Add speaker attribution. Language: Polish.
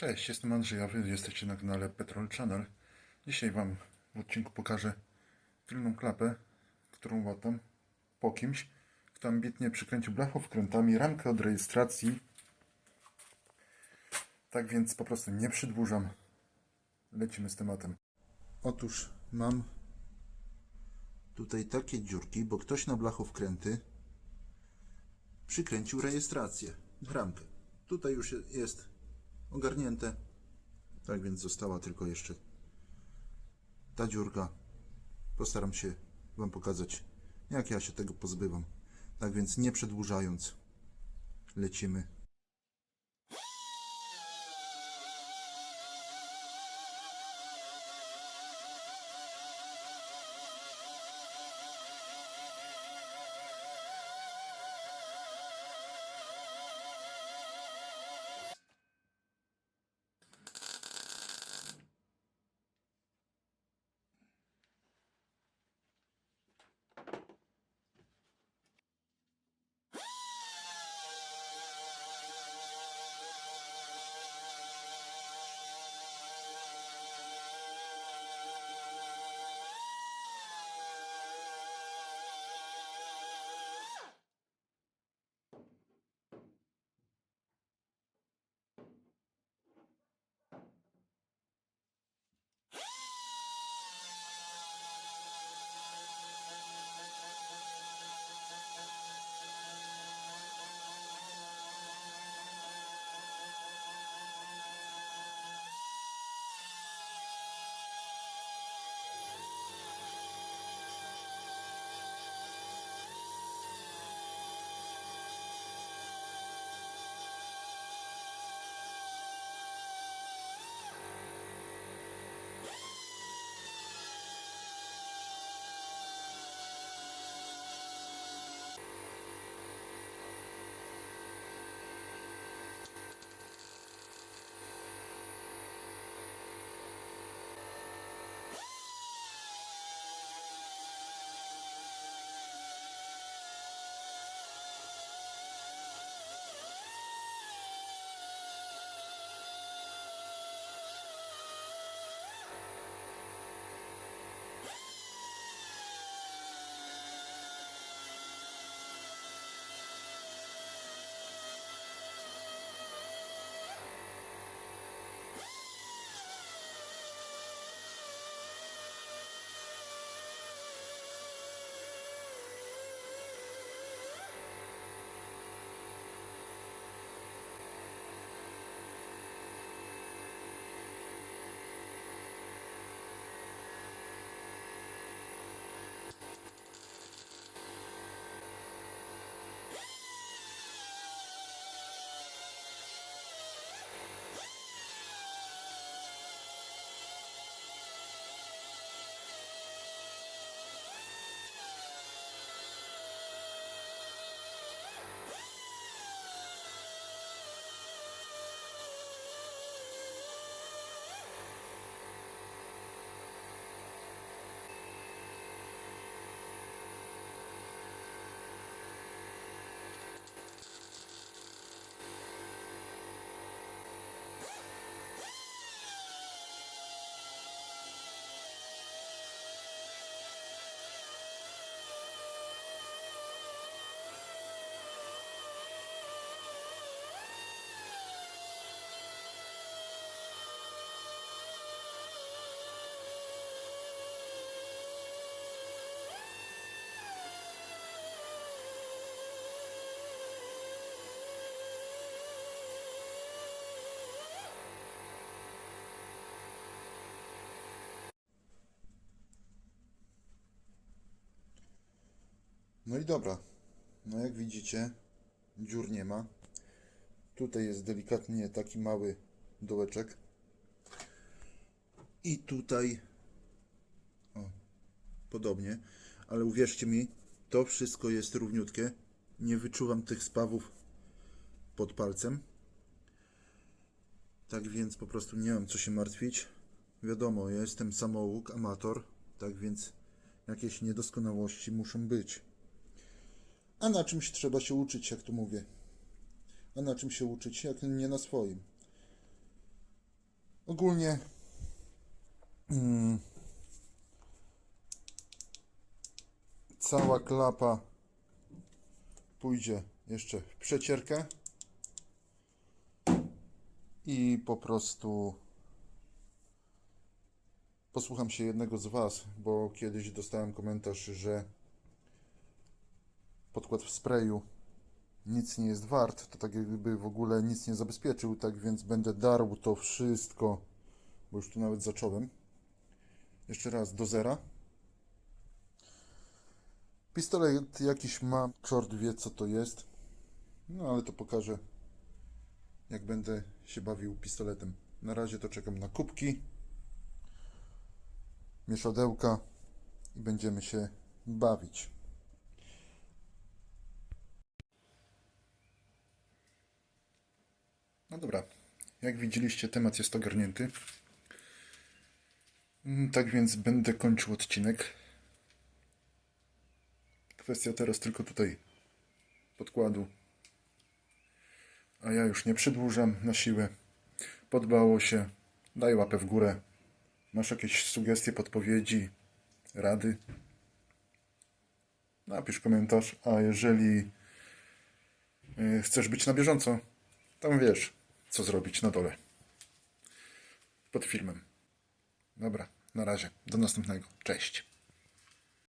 Speaker 1: Cześć, jestem Andrzej, a wy jesteście na kanale Petrol Channel. Dzisiaj wam w odcinku pokażę tylną klapę, którą łatam po kimś, kto ambitnie przykręcił blachowkrętami ramkę od rejestracji. Tak więc po prostu nie przedłużam. Lecimy z tematem. Otóż mam tutaj takie dziurki, bo ktoś na blachowkręty przykręcił rejestrację, ramkę. Tutaj już jest ogarnięte. Tak więc została tylko jeszcze ta dziurka. Postaram się Wam pokazać, jak ja się tego pozbywam. Tak więc nie przedłużając, lecimy. No i dobra. No jak widzicie, dziur nie ma. Tutaj jest delikatnie taki mały dołeczek. I tutaj o, podobnie, ale uwierzcie mi, to wszystko jest równiutkie. Nie wyczuwam tych spawów pod palcem. Tak więc po prostu nie mam co się martwić. Wiadomo, ja jestem samouk, amator, tak więc jakieś niedoskonałości muszą być. A na czymś trzeba się uczyć, jak tu mówię. A na czym się uczyć, jak nie na swoim. Ogólnie mm, cała klapa pójdzie jeszcze w przecierkę i po prostu posłucham się jednego z Was, bo kiedyś dostałem komentarz, że podkład w sprayu nic nie jest wart, to tak jakby w ogóle nic nie zabezpieczył, tak więc będę darł to wszystko, bo już tu nawet zacząłem. Jeszcze raz do zera. Pistolet jakiś ma, czort wie co to jest, no ale to pokażę jak będę się bawił pistoletem. Na razie to czekam na kubki, mieszadełka i będziemy się bawić. No dobra, jak widzieliście, temat jest ogarnięty. Mm, Tak więc będę kończył odcinek. Kwestia teraz tylko tutaj podkładu. A ja już nie przedłużam na siłę. Podbało się. Daj łapę w górę. Masz jakieś sugestie, podpowiedzi, rady? Napisz komentarz. A jeżeli y, chcesz być na bieżąco, tam wiesz, co zrobić na dole. Pod filmem. Dobra, na razie. Do następnego. Cześć.